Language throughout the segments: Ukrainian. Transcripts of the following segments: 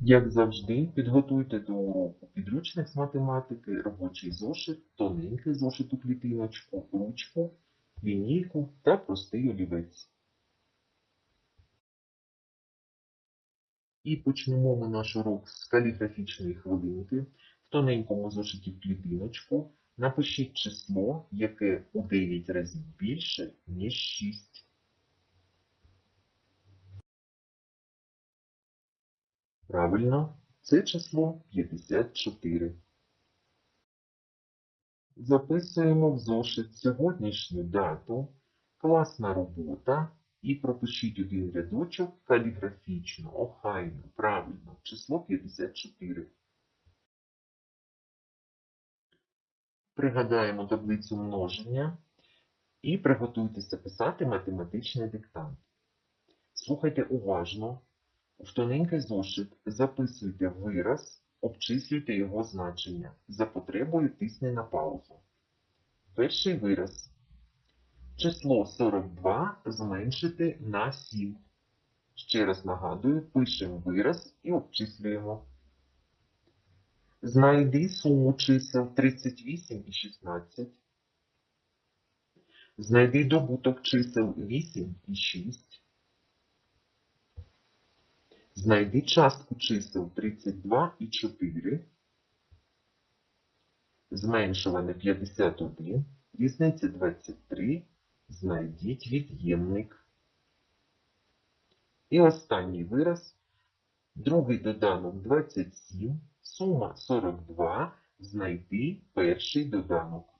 Як завжди, підготуйте до уроку підручник з математики, робочий зошит, тоненький зошит у клітиночку, ручку, лінійку та простий олівець. І почнемо ми наш урок з каліграфічної хвилинки. В тоненькому зошиті в клітиночку напишіть число, яке у 9 разів більше, ніж 6. Правильно, це число 54. Записуємо в зошит сьогоднішню дату, класна робота і пропишіть один рядочок каліграфічно, охайно, правильно, число 54. Пригадаємо таблицю множення і приготуйтеся писати математичний диктант. Слухайте уважно. В тоненький зошит записуйте вираз, обчислюйте його значення. За потребою тисни на паузу. Перший вираз. Число 42 зменшити на 7. Ще раз нагадую, пишемо вираз і обчислюємо. Знайди суму чисел 38 і 16. Знайди добуток чисел 8 і 6. Знайди частку чисел 32 і 4. Зменшуване 51. Різниця 23. Знайдіть від'ємник. І останній вираз. Другий доданок 27. Сума 42. Знайди перший доданок.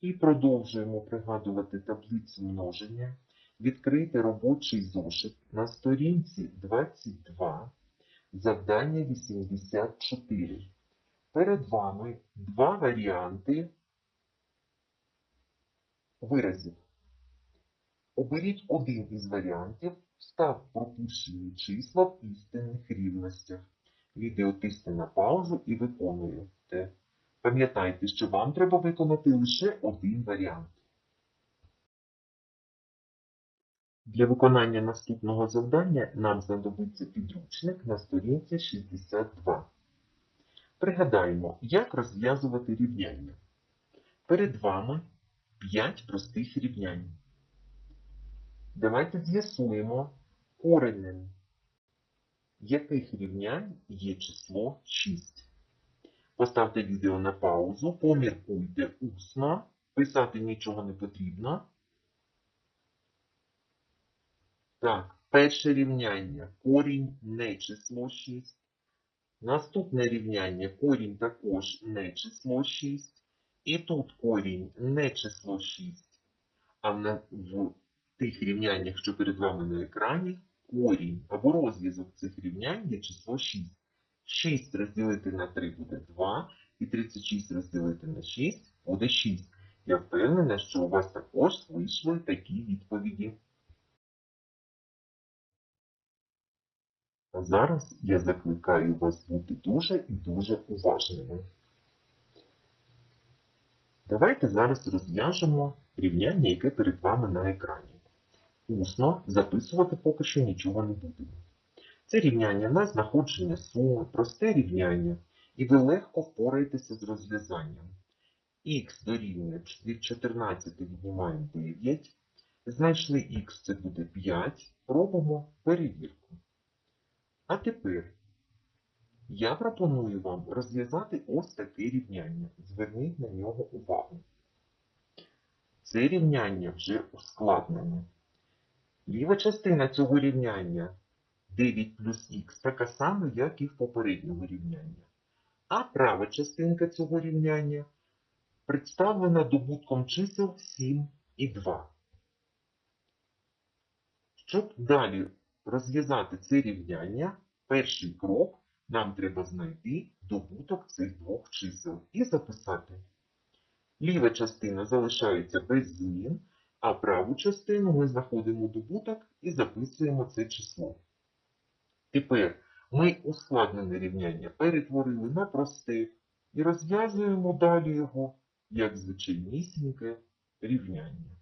І продовжуємо пригадувати таблицю множення. Відкрийте робочий зошит на сторінці 22, завдання 84. Перед вами два варіанти виразів. Оберіть один із варіантів, став пропущені числа в істинних рівностях. Відео тисни на паузу і виконуєте. Пам'ятайте, що вам треба виконати лише один варіант. Для виконання наступного завдання нам знадобиться підручник на сторінці 62. Пригадаємо, як розв'язувати рівняння. Перед вами 5 простих рівнянь. Давайте з'ясуємо коренем яких рівнянь є число 6. Поставте відео на паузу, поміркуйте усно, писати нічого не потрібно. Так, перше рівняння корінь не число 6. Наступне рівняння корінь також не число 6. І тут корінь не число 6. А в, в тих рівняннях, що перед вами на екрані, корінь або розв'язок цих рівнянь є число 6. 6 розділити на 3 буде 2, і 36 розділити на 6 буде 6. Я впевнена, що у вас також вийшли такі відповіді. А зараз я закликаю вас бути дуже і дуже уважними. Давайте зараз розв'яжемо рівняння, яке перед вами на екрані. Усно записувати поки що нічого не будемо. Це рівняння на знаходження суми, просте рівняння, і ви легко впораєтеся з розв'язанням. Х дорівнює від 14 віднімаємо 9. Знайшли х, це буде 5. Робимо перевірку. А тепер я пропоную вам розв'язати ось таке рівняння. Зверніть на нього увагу. Це рівняння вже ускладнене. Ліва частина цього рівняння 9 плюс х така сама, як і в попередньому рівнянні. А права частинка цього рівняння представлена добутком чисел 7 і 2. Щоб далі розв'язати це рівняння, перший крок нам треба знайти добуток цих двох чисел і записати. Ліва частина залишається без змін, а праву частину ми знаходимо добуток і записуємо це число. Тепер ми ускладнене рівняння перетворили на просте і розв'язуємо далі його як звичайнісіньке рівняння.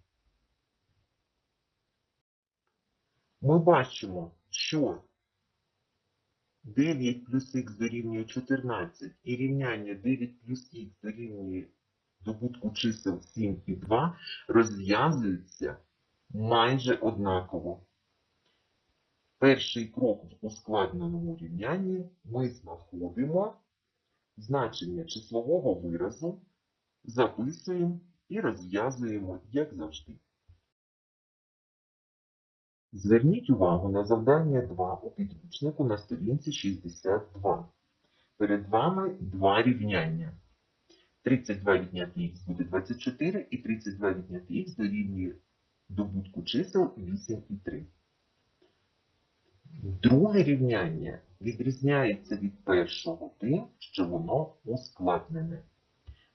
ми бачимо, що 9 плюс х дорівнює 14 і рівняння 9 плюс х дорівнює добутку чисел 7 і 2 розв'язуються майже однаково. Перший крок в ускладненому рівнянні ми знаходимо значення числового виразу, записуємо і розв'язуємо, як завжди. Зверніть увагу на завдання 2 у підручнику на сторінці 62. Перед вами два рівняння. 32 відняти х буде 24 і 32 відняти х дорівнює добутку чисел 8 і 3. Друге рівняння відрізняється від першого тим, що воно ускладнене.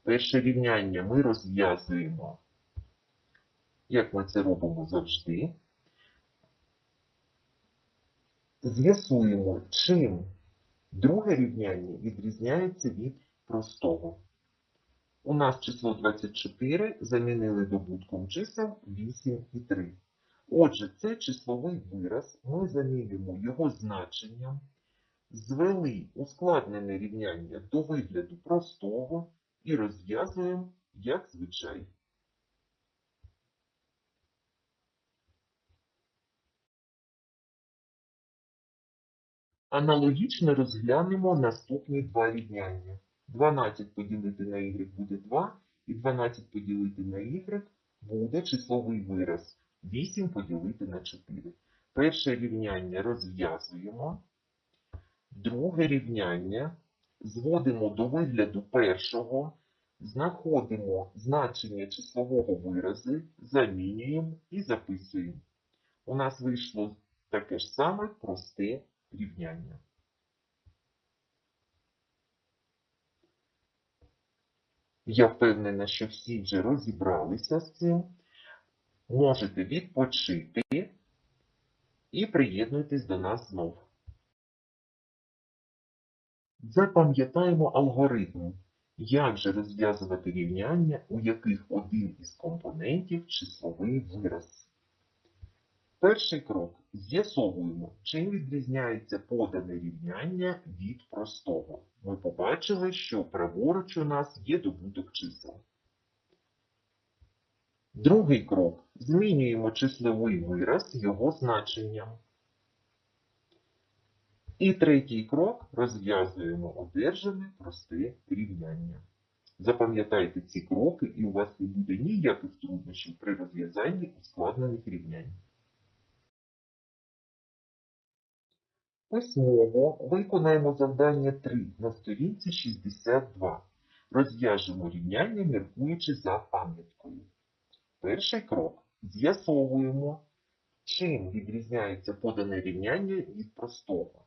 Перше рівняння ми розв'язуємо, як ми це робимо завжди. З'ясуємо, чим друге рівняння відрізняється від простого. У нас число 24 замінили добутком чисел 8 і 3. Отже, це числовий вираз, ми замінюємо його значенням, звели ускладнене рівняння до вигляду простого і розв'язуємо як звичай. Аналогічно розглянемо наступні два рівняння. 12 поділити на y буде 2, і 12 поділити на y буде числовий вираз 8 поділити на 4. Перше рівняння розв'язуємо. Друге рівняння зводимо до вигляду першого, знаходимо значення числового виразу, замінюємо і записуємо. У нас вийшло таке ж саме просте рівняння. Я впевнена, що всі вже розібралися з цим. Можете відпочити і приєднуйтесь до нас знов. Запам'ятаємо алгоритм, як же розв'язувати рівняння, у яких один із компонентів числовий вираз. Перший крок. З'ясовуємо, чим відрізняється подане рівняння від простого. Ми побачили, що праворуч у нас є добуток чисел. Другий крок. Змінюємо числовий вираз його значенням. І третій крок розв'язуємо одержане просте рівняння. Запам'ятайте ці кроки, і у вас не буде ніяких труднощів при розв'язанні ускладнених рівнянь. Письмово виконаємо завдання 3 на сторінці 62. Розв'яжемо рівняння, міркуючи за пам'яткою. Перший крок. З'ясовуємо, чим відрізняється подане рівняння від простого.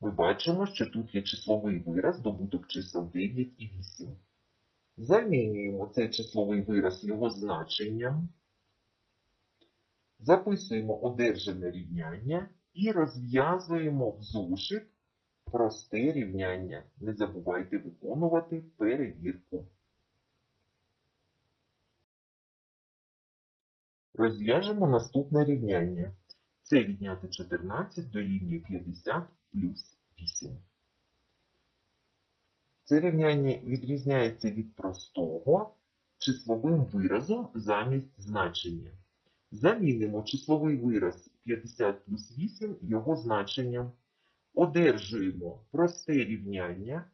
Ми бачимо, що тут є числовий вираз, добуток чисел 9 і 8. Замінюємо цей числовий вираз його значенням. Записуємо одержане рівняння і розв'язуємо в зошит просте рівняння. Не забувайте виконувати перевірку. Розв'яжемо наступне рівняння. Це відняти 14 дорівнює 50 плюс 8. Це рівняння відрізняється від простого числовим виразом замість значення. Замінимо числовий вираз 50 плюс 8 його значенням. Одержуємо просте рівняння,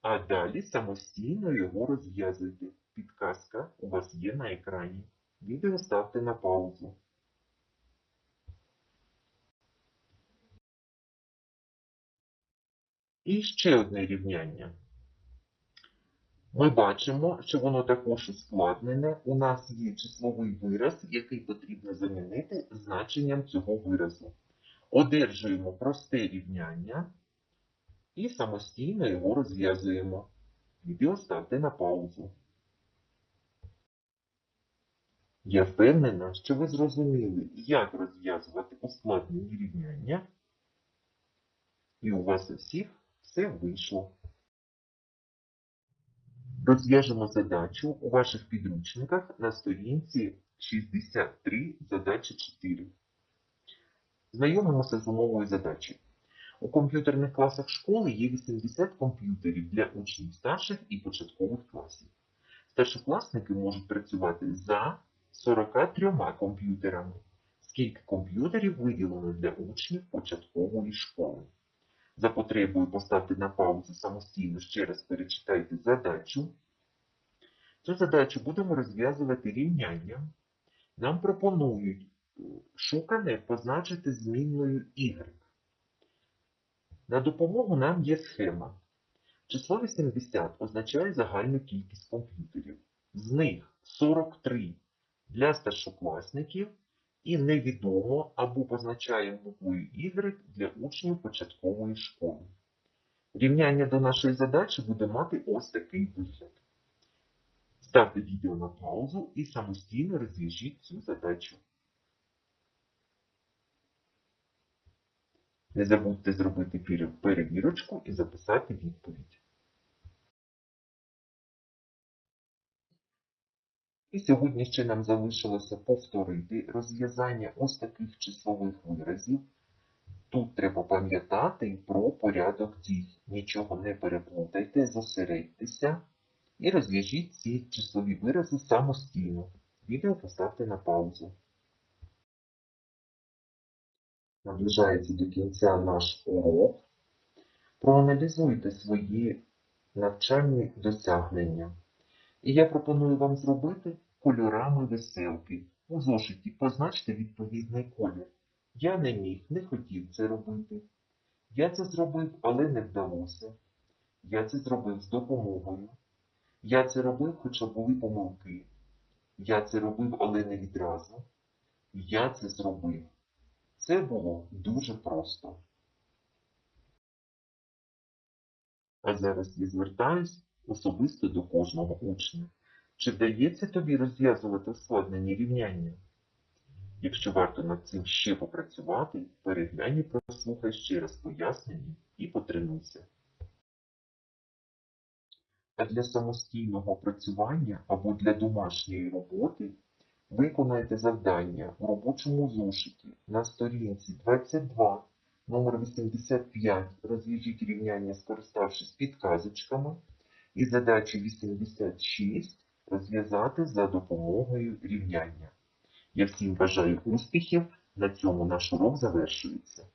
а далі самостійно його розв'язуйте. Підказка у вас є на екрані. Відео ставте на паузу. І ще одне рівняння. Ми бачимо, що воно також ускладнене. У нас є числовий вираз, який потрібно замінити значенням цього виразу. Одержуємо просте рівняння і самостійно його розв'язуємо. Відео ставте на паузу. Я впевнена, що ви зрозуміли, як розв'язувати ускладнені рівняння. І у вас у всіх все вийшло. Розв'яжемо задачу у ваших підручниках на сторінці 63, задача 4. Знайомимося з умовою задачі. У комп'ютерних класах школи є 80 комп'ютерів для учнів старших і початкових класів. Старшокласники можуть працювати за 43 комп'ютерами. Скільки комп'ютерів виділено для учнів початкової школи? За потребою поставте на паузу самостійно ще раз перечитайте задачу. Цю задачу будемо розв'язувати рівнянням. Нам пропонують е, шукане позначити змінною y. На допомогу нам є схема. Число 80 означає загальну кількість комп'ютерів. З них 43 для старшокласників і невідомо або позначаємо буквою Y для учнів початкової школи. Рівняння до нашої задачі буде мати ось такий вигляд. Ставте відео на паузу і самостійно розв'яжіть цю задачу. Не забудьте зробити перевірочку і записати відповідь. І сьогодні ще нам залишилося повторити розв'язання ось таких числових виразів. Тут треба пам'ятати про порядок дій. Нічого не переплутайте, зосередьтеся і розв'яжіть ці числові вирази самостійно. Відео поставте на паузу. Наближається до кінця наш урок. Проаналізуйте свої навчальні досягнення. І я пропоную вам зробити кольорами веселки. У зошиті позначте відповідний колір. Я не міг, не хотів це робити. Я це зробив, але не вдалося. Я це зробив з допомогою. Я це робив, хоча були помилки. Я це робив, але не відразу. Я це зробив. Це було дуже просто. А зараз я звертаюсь особисто до кожного учня. Чи вдається тобі розв'язувати ускладнені рівняння? Якщо варто над цим ще попрацювати, переглянь і прослухай ще раз пояснення і потренуйся. А для самостійного працювання або для домашньої роботи виконайте завдання у робочому зошиті на сторінці 22, номер 85, розв'яжіть рівняння, скориставшись підказочками, і задачу 86 розв'язати за допомогою рівняння. Я всім бажаю успіхів. На цьому наш урок завершується.